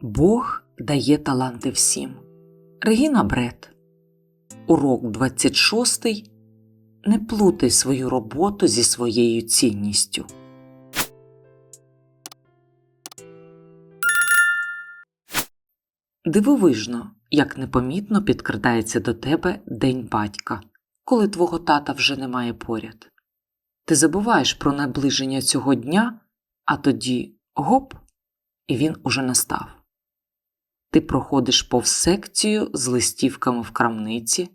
Бог дає таланти всім. Регіна Бред. Урок 26. Не плутай свою роботу зі своєю цінністю. Дивовижно, як непомітно підкрадається до тебе День батька, коли твого тата вже немає поряд. Ти забуваєш про наближення цього дня, а тоді гоп, і він уже настав. Ти проходиш повз секцію з листівками в крамниці,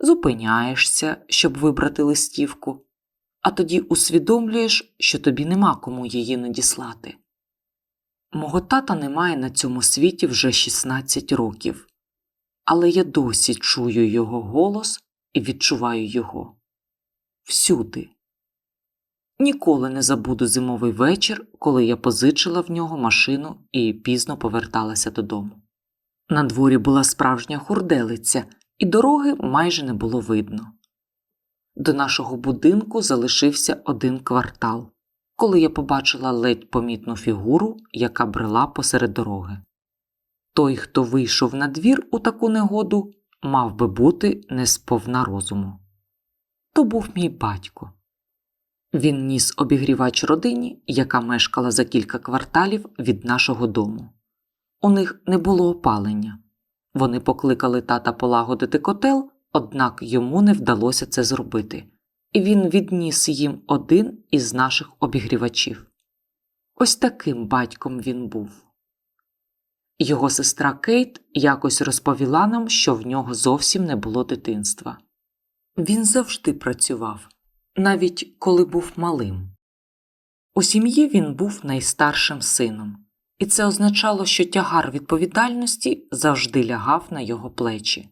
зупиняєшся, щоб вибрати листівку, а тоді усвідомлюєш, що тобі нема кому її надіслати. Мого тата немає на цьому світі вже 16 років, але я досі чую його голос і відчуваю його всюди. Ніколи не забуду зимовий вечір, коли я позичила в нього машину і пізно поверталася додому. На дворі була справжня хурделиця, і дороги майже не було видно. До нашого будинку залишився один квартал, коли я побачила ледь помітну фігуру, яка брела посеред дороги. Той, хто вийшов на двір у таку негоду, мав би бути не сповна розуму. То був мій батько. Він ніс обігрівач родині, яка мешкала за кілька кварталів від нашого дому. У них не було опалення. Вони покликали тата полагодити котел, однак йому не вдалося це зробити, і він відніс їм один із наших обігрівачів. Ось таким батьком він був. Його сестра Кейт якось розповіла нам, що в нього зовсім не було дитинства. Він завжди працював, навіть коли був малим. У сім'ї він був найстаршим сином і це означало, що тягар відповідальності завжди лягав на його плечі.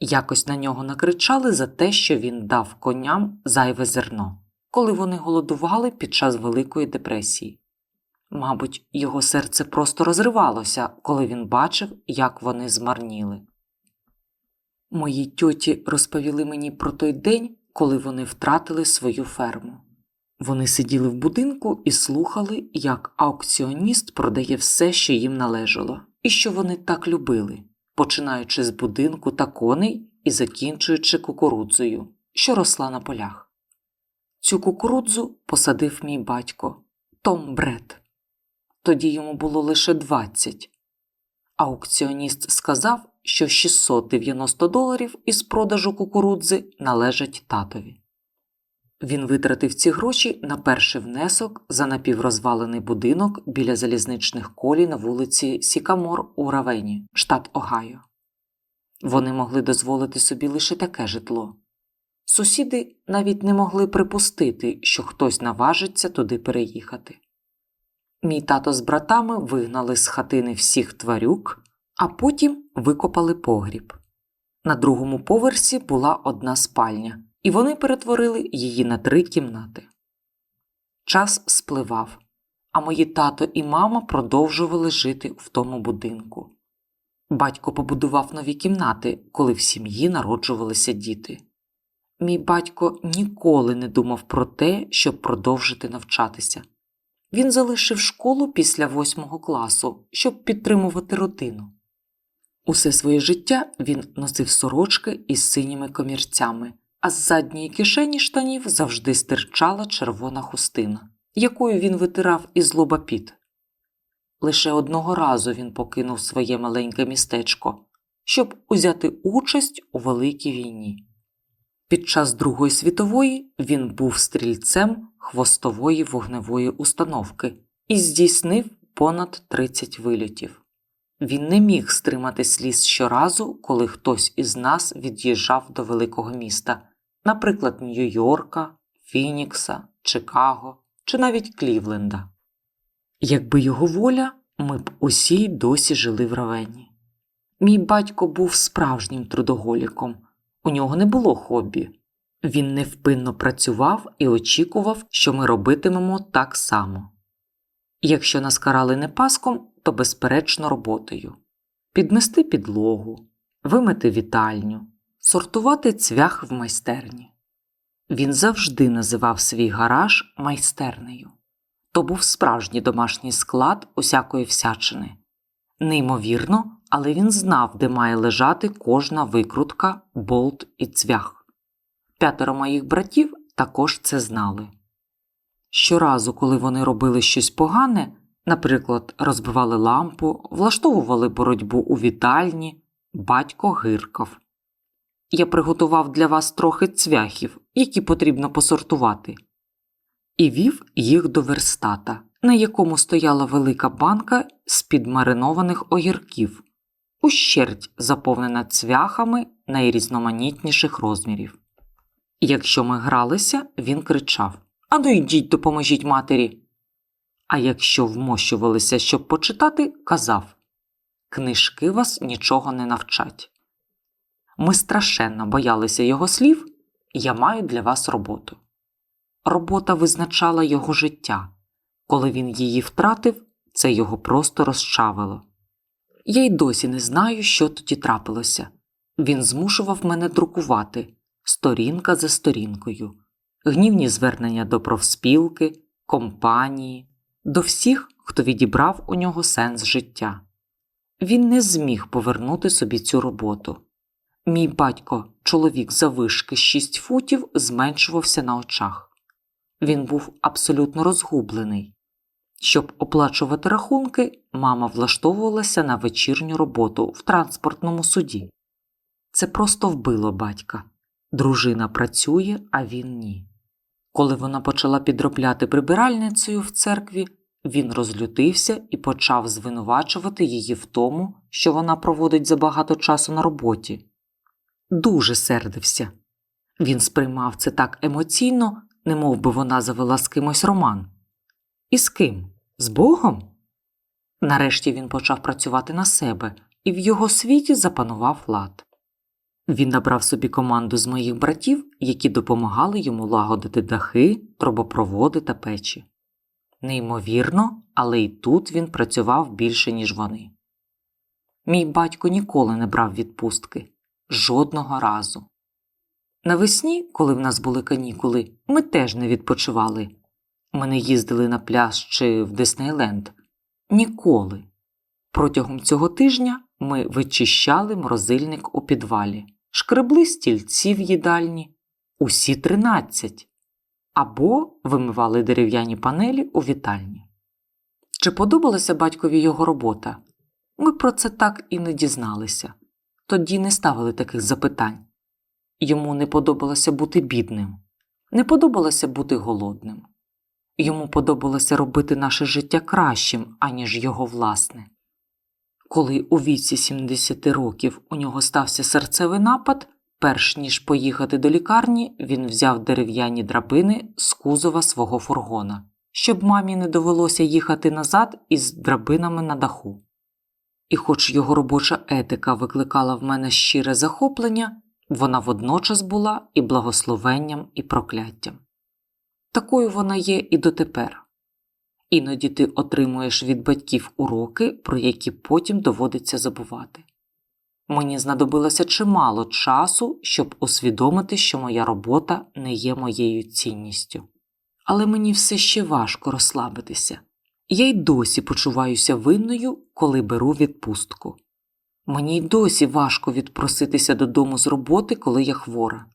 Якось на нього накричали за те, що він дав коням зайве зерно, коли вони голодували під час Великої депресії. Мабуть, його серце просто розривалося, коли він бачив, як вони змарніли. Мої тьоті розповіли мені про той день, коли вони втратили свою ферму. Вони сиділи в будинку і слухали, як аукціоніст продає все, що їм належало, і що вони так любили, починаючи з будинку та коней і закінчуючи кукурудзою, що росла на полях. Цю кукурудзу посадив мій батько Том Бред. Тоді йому було лише 20. Аукціоніст сказав, що 690 доларів із продажу кукурудзи належать татові. Він витратив ці гроші на перший внесок за напіврозвалений будинок біля залізничних колій на вулиці Сікамор у Равені, штат Огайо. Вони могли дозволити собі лише таке житло. Сусіди навіть не могли припустити, що хтось наважиться туди переїхати. Мій тато з братами вигнали з хатини всіх тварюк, а потім викопали погріб. На другому поверсі була одна спальня і вони перетворили її на три кімнати. Час спливав, а мої тато і мама продовжували жити в тому будинку. Батько побудував нові кімнати, коли в сім'ї народжувалися діти. Мій батько ніколи не думав про те, щоб продовжити навчатися. Він залишив школу після восьмого класу, щоб підтримувати родину. Усе своє життя він носив сорочки із синіми комірцями а з задньої кишені штанів завжди стирчала червона хустина, якою він витирав із лоба піт. Лише одного разу він покинув своє маленьке містечко, щоб узяти участь у великій війні. Під час Другої світової він був стрільцем хвостової вогневої установки і здійснив понад 30 вильотів. Він не міг стримати сліз щоразу, коли хтось із нас від'їжджав до великого міста, наприклад, Нью-Йорка, Фінікса, Чикаго чи навіть Клівленда. Якби його воля, ми б усі досі жили в равені. Мій батько був справжнім трудоголіком, у нього не було хобі. Він невпинно працював і очікував, що ми робитимемо так само. Якщо нас карали не паском, то безперечно роботою підмести підлогу, вимити вітальню, сортувати цвях в майстерні. Він завжди називав свій гараж майстернею. То був справжній домашній склад усякої всячини. Неймовірно, але він знав, де має лежати кожна викрутка, болт і цвях. П'ятеро моїх братів також це знали. Щоразу, коли вони робили щось погане, наприклад, розбивали лампу, влаштовували боротьбу у вітальні, батько гиркав. Я приготував для вас трохи цвяхів, які потрібно посортувати, і вів їх до верстата, на якому стояла велика банка з підмаринованих огірків, ущерть заповнена цвяхами найрізноманітніших розмірів. Якщо ми гралися, він кричав Ану йдіть, допоможіть матері. А якщо вмощувалися, щоб почитати, казав Книжки вас нічого не навчать. Ми страшенно боялися його слів, я маю для вас роботу. Робота визначала його життя. Коли він її втратив, це його просто розчавило. Я й досі не знаю, що тоді трапилося. Він змушував мене друкувати сторінка за сторінкою, гнівні звернення до профспілки, компанії, до всіх, хто відібрав у нього сенс життя. Він не зміг повернути собі цю роботу. Мій батько, чоловік завишки 6 футів, зменшувався на очах. Він був абсолютно розгублений. Щоб оплачувати рахунки, мама влаштовувалася на вечірню роботу в транспортному суді. Це просто вбило батька. Дружина працює, а він ні. Коли вона почала підробляти прибиральницею в церкві, він розлютився і почав звинувачувати її в тому, що вона проводить забагато часу на роботі. Дуже сердився. Він сприймав це так емоційно, немов би вона завела з кимось роман. І з ким? З Богом? Нарешті він почав працювати на себе, і в його світі запанував лад. Він набрав собі команду з моїх братів, які допомагали йому лагодити дахи, трубопроводи та печі. Неймовірно, але й тут він працював більше, ніж вони. Мій батько ніколи не брав відпустки жодного разу. Навесні, коли в нас були канікули, ми теж не відпочивали. Ми не їздили на пляж чи в Диснейленд. Ніколи. Протягом цього тижня ми вичищали морозильник у підвалі, шкребли стільці в їдальні, усі тринадцять, або вимивали дерев'яні панелі у вітальні. Чи подобалася батькові його робота? Ми про це так і не дізналися. Тоді не ставили таких запитань. Йому не подобалося бути бідним, не подобалося бути голодним. Йому подобалося робити наше життя кращим, аніж його власне. Коли у віці 70 років у нього стався серцевий напад, перш ніж поїхати до лікарні, він взяв дерев'яні драбини з кузова свого фургона, щоб мамі не довелося їхати назад із драбинами на даху. І хоч його робоча етика викликала в мене щире захоплення, вона водночас була і благословенням, і прокляттям. Такою вона є і дотепер. Іноді ти отримуєш від батьків уроки, про які потім доводиться забувати. Мені знадобилося чимало часу, щоб усвідомити, що моя робота не є моєю цінністю. Але мені все ще важко розслабитися. Я й досі почуваюся винною, коли беру відпустку. Мені й досі важко відпроситися додому з роботи, коли я хвора.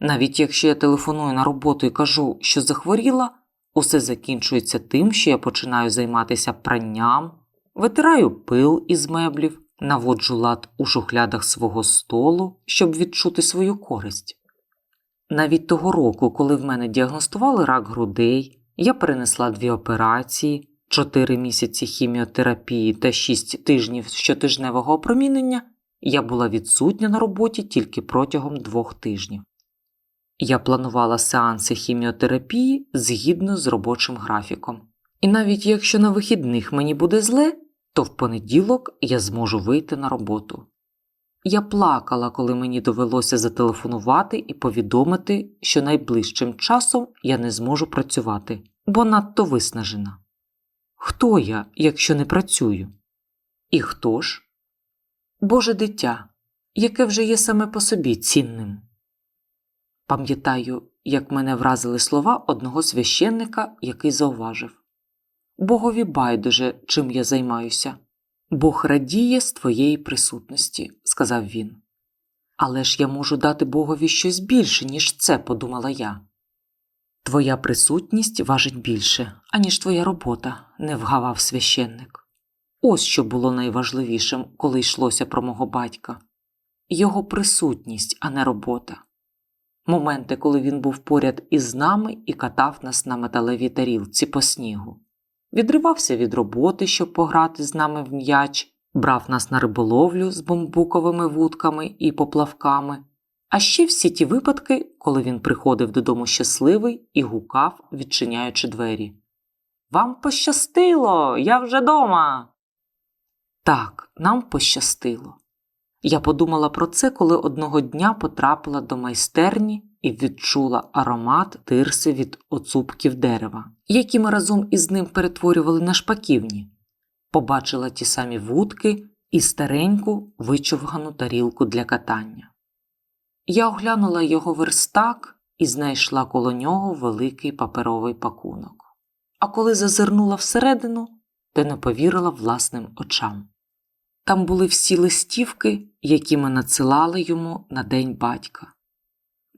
Навіть якщо я телефоную на роботу і кажу, що захворіла, усе закінчується тим, що я починаю займатися пранням, витираю пил із меблів, наводжу лад у шухлядах свого столу, щоб відчути свою користь. Навіть того року, коли в мене діагностували рак грудей, я перенесла дві операції, чотири місяці хіміотерапії та шість тижнів щотижневого опромінення, я була відсутня на роботі тільки протягом двох тижнів. Я планувала сеанси хіміотерапії згідно з робочим графіком. І навіть якщо на вихідних мені буде зле, то в понеділок я зможу вийти на роботу. Я плакала, коли мені довелося зателефонувати і повідомити, що найближчим часом я не зможу працювати, бо надто виснажена. Хто я, якщо не працюю? І хто ж? Боже дитя, яке вже є саме по собі цінним. Пам'ятаю, як мене вразили слова одного священника, який зауважив Богові байдуже, чим я займаюся. Бог радіє з твоєї присутності, сказав він. Але ж я можу дати Богові щось більше, ніж це, подумала я. Твоя присутність важить більше, аніж твоя робота, не вгавав священник. Ось що було найважливішим, коли йшлося про мого батька його присутність, а не робота. Моменти, коли він був поряд із нами і катав нас на металевій тарілці по снігу, відривався від роботи, щоб пограти з нами в м'яч, брав нас на риболовлю з бамбуковими вудками і поплавками, а ще всі ті випадки, коли він приходив додому щасливий і гукав, відчиняючи двері. Вам пощастило, я вже дома. Так, нам пощастило. Я подумала про це, коли одного дня потрапила до майстерні і відчула аромат тирси від оцупків дерева, які ми разом із ним перетворювали на шпаківні. Побачила ті самі вудки і стареньку вичовгану тарілку для катання. Я оглянула його верстак і знайшла коло нього великий паперовий пакунок. А коли зазирнула всередину, то не повірила власним очам. Там були всі листівки, які ми надсилали йому на день батька.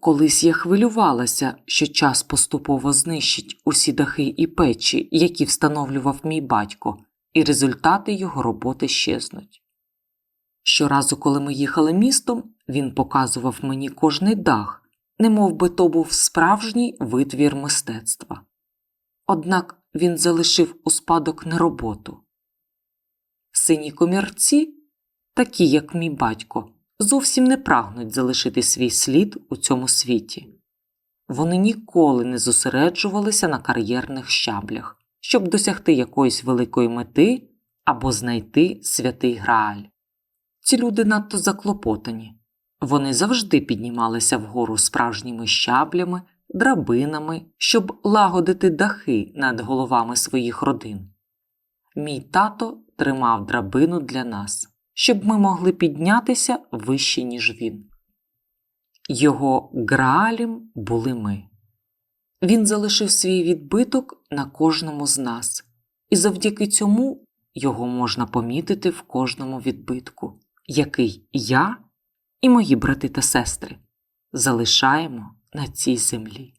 Колись я хвилювалася, що час поступово знищить усі дахи і печі, які встановлював мій батько, і результати його роботи щезнуть. Щоразу, коли ми їхали містом, він показував мені кожний дах, немов би то був справжній витвір мистецтва. Однак він залишив у спадок не роботу. Сині комірці, такі як мій батько, зовсім не прагнуть залишити свій слід у цьому світі. Вони ніколи не зосереджувалися на кар'єрних щаблях, щоб досягти якоїсь великої мети або знайти святий Грааль. Ці люди надто заклопотані. Вони завжди піднімалися вгору справжніми щаблями, драбинами, щоб лагодити дахи над головами своїх родин. Мій тато тримав драбину для нас, щоб ми могли піднятися вище, ніж він. Його граалем були ми. Він залишив свій відбиток на кожному з нас, і завдяки цьому його можна помітити в кожному відбитку, який я і мої брати та сестри залишаємо на цій землі.